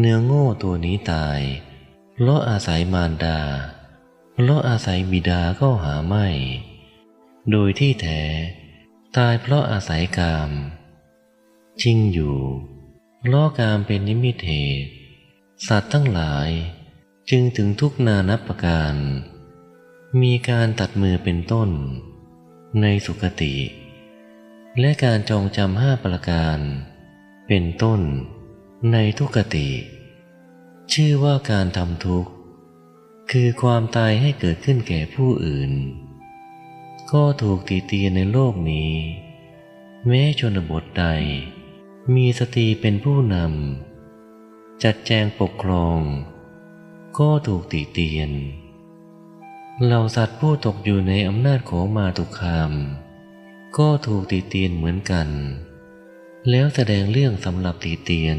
เนื้อโง่ตัวนี้ตายเพราะอาศัยมารดาเพราะอาศัยบิดาก็หาไม่ โดยที่แท้ตายเพราะอาศัยกาม จริงอยู่เพราะกามเป็นนิมิตเหตุสัตว์ทั้งหลายจึงถึงทุกนานับประการ มีการตัดมือเป็นต้น ในสุคติ และการจองจำห้าประการ เป็นต้น ในทุกติ ชื่อว่าการทำทุกข์ คือความตายให้เกิดขึ้นแก่ผู้อื่น ก็ถูกตีเตียนในโลกนี้ แม้ชนบทใด มีสตรีเป็นผู้นำจัดแจงปกครอง ก็ถูกตีเตียนเหล่าสัตว์ผู้ตกอยู่ในอำนาจของมาตุคาม ก็ถูกตีเตียนเหมือนกัน แล้วแสดงเรื่องสำหรับตีเตียน